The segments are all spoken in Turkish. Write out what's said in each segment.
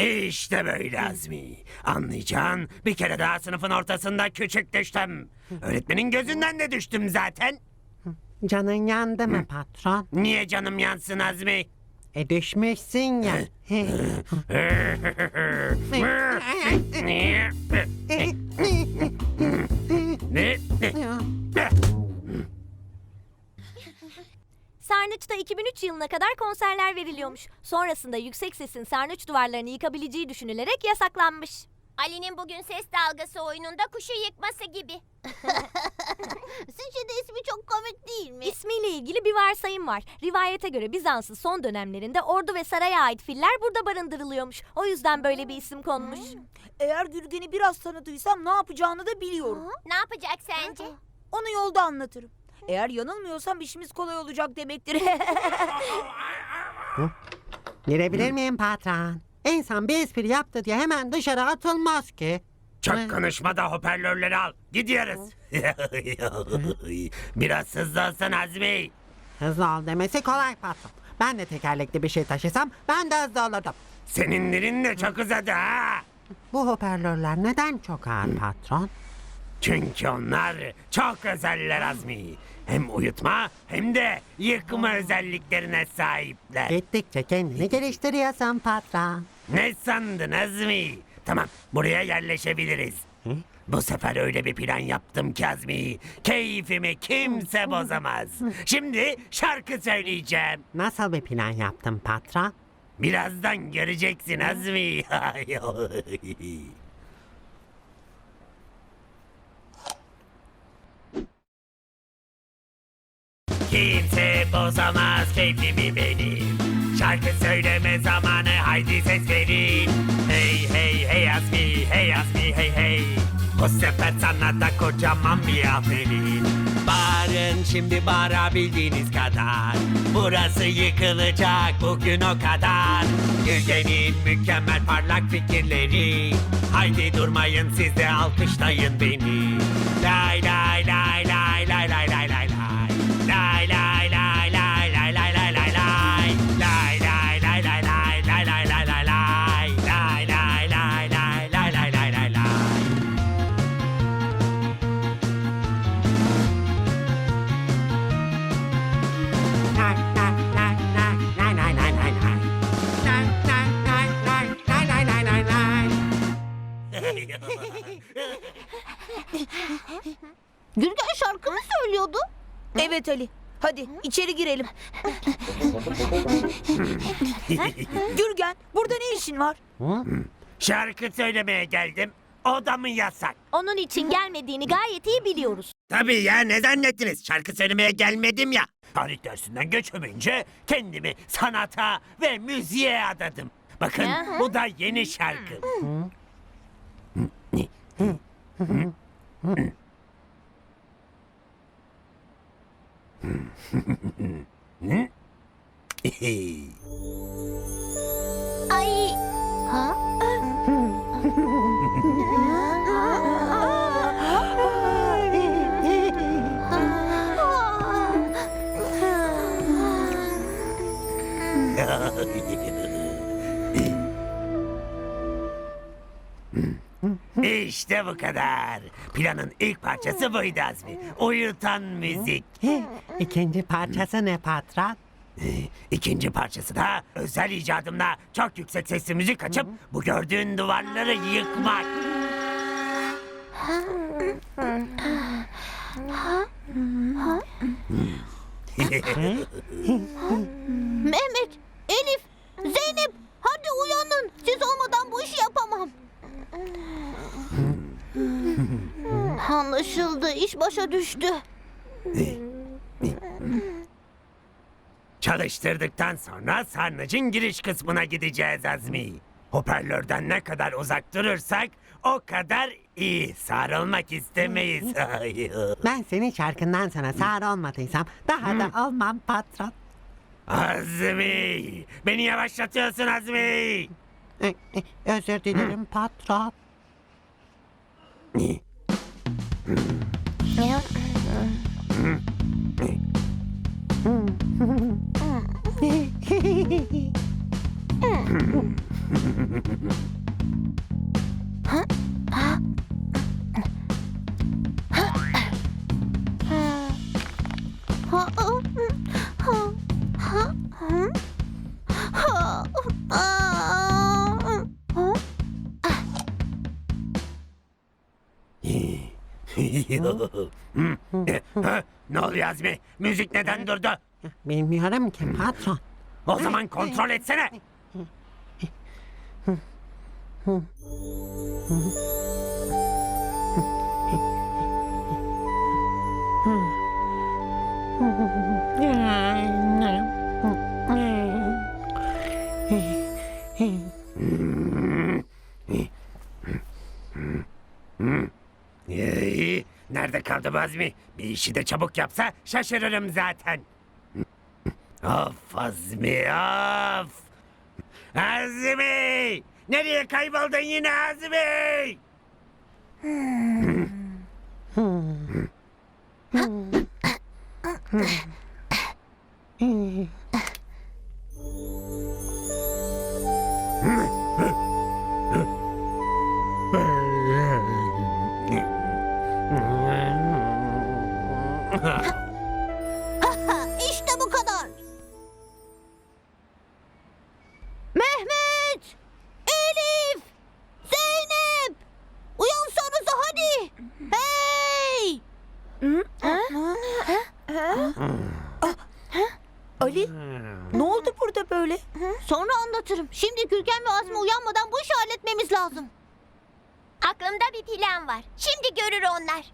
İşte böyle Azmi. Anlayacaksın bir kere daha sınıfın ortasında küçük düştüm. Öğretmenin gözünden de düştüm zaten. Canın yandı mı patron? Niye canım yansın Azmi? E düşmüşsün ya. Sarnıç'ta 2003 yılına kadar konserler veriliyormuş. Sonrasında yüksek sesin Sarnıç duvarlarını yıkabileceği düşünülerek yasaklanmış. Ali'nin bugün ses dalgası oyununda kuşu yıkması gibi. Sizce de ismi çok komik değil mi? İsmiyle ilgili bir varsayım var. Rivayete göre Bizans'ın son dönemlerinde ordu ve saraya ait filler burada barındırılıyormuş. O yüzden böyle bir isim konmuş. Eğer Gürgen'i biraz tanıdıysam ne yapacağını da biliyorum. Ne yapacak sence? Onu yolda anlatırım. Eğer yanılmıyorsam işimiz kolay olacak demektir. Girebilir miyim patron? İnsan bir espri yaptı diye hemen dışarı atılmaz ki. Çok konuşma da hoparlörleri al. Gidiyoruz. Biraz hızlı olsun Azmi. Hızlı ol demesi kolay patron. Ben de tekerlekli bir şey taşısam ben de hızlı olurdum. Senin dilin de çok uzadı ha. Bu hoparlörler neden çok ağır patron? Çünkü onlar çok özeller Azmi. Hem uyutma hem de yıkma özelliklerine sahipler. Gittikçe kendini geliştiriyorsun patron. Ne sandın Azmi? Tamam buraya yerleşebiliriz. Bu sefer öyle bir plan yaptım ki Azmi. Keyfimi kimse bozamaz. Şimdi şarkı söyleyeceğim. Nasıl bir plan yaptın patron? Birazdan göreceksin Azmi. Kimse bozamaz keyfimi benim. Şarkı söyleme zamanı haydi ses verin. Hey hey hey Azmi hey Azmi hey hey. Bu sefer sana da kocaman bir aferin. Bağırın şimdi bağırabildiğiniz kadar. Burası yıkılacak bugün o kadar. Gülgenin mükemmel parlak fikirleri. Haydi durmayın siz de alkışlayın beni. Gürgen şarkı mı söylüyordu? evet Ali. Hadi içeri girelim. Gürgen burada ne işin var? Şarkı söylemeye geldim. O da mı yasak? Onun için gelmediğini gayet iyi biliyoruz. Tabii ya ne zannettiniz? Şarkı söylemeye gelmedim ya. Tarih dersinden geçemeyince kendimi sanata ve müziğe adadım. Bakın bu da yeni şarkı. ねえへあいはあ İşte bu kadar. Planın ilk parçası buydu Azmi. Uyutan müzik. İkinci parçası ne patron? İkinci parçası da özel icadımla çok yüksek sesli müzik açıp bu gördüğün duvarları yıkmak. Mehmet, Elif, Zeynep hadi uyanın. Siz olmadan bu işi yapamam. Anlaşıldı. iş başa düştü. Çalıştırdıktan sonra sarnıcın giriş kısmına gideceğiz Azmi. Hoparlörden ne kadar uzak durursak o kadar iyi. Sarılmak istemeyiz. Ben senin şarkından sana sağır olmadıysam daha da olmam patron. Azmi! Beni yavaşlatıyorsun Azmi! Ee, özür dilerim patron. Huh? Ha, ne oluyor Azmi? Müzik neden durdu? Bilmiyorum ki patron. O zaman kontrol etsene. Ee, kaldı Azmi? Bir işi de çabuk yapsa şaşırırım zaten. Of Azmi of. Azmi! Nereye kayboldun yine Azmi? Ha, anlatırım. Şimdi Gürgen ve Azmi uyanmadan bu işi halletmemiz lazım. Aklımda bir plan var. Şimdi görür onlar.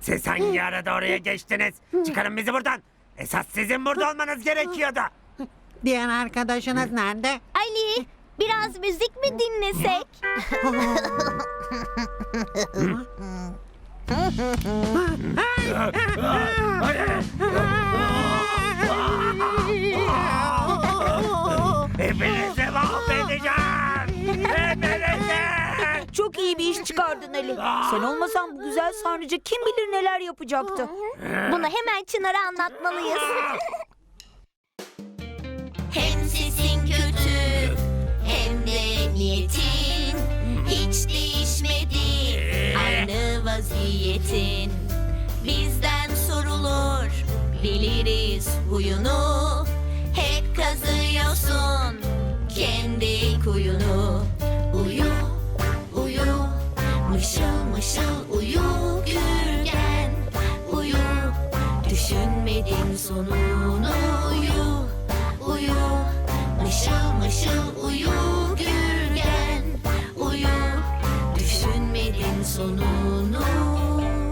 Siz hangi arada oraya geçtiniz? Çıkarın bizi buradan. Esas sizin burada olmanız gerekiyordu. Diğer arkadaşınız nerede? Ali, biraz müzik mi dinlesek? Hepinizi mahvedeceğim. Hepinizi. Çok iyi bir iş çıkardın Ali. Sen olmasan bu güzel sarnıcı kim bilir neler yapacaktı. Bunu hemen Çınar'a anlatmalıyız. Hem de niyetin hiç değişmedi. Eh. Aynı vaziyetin bizden sorulur. Biliriz huyunu. Hep kazıyorsun kendi kuyunu. Uyu, uyu, mışıl mışıl uyu gürgen. Uyu, düşünmedin sonu.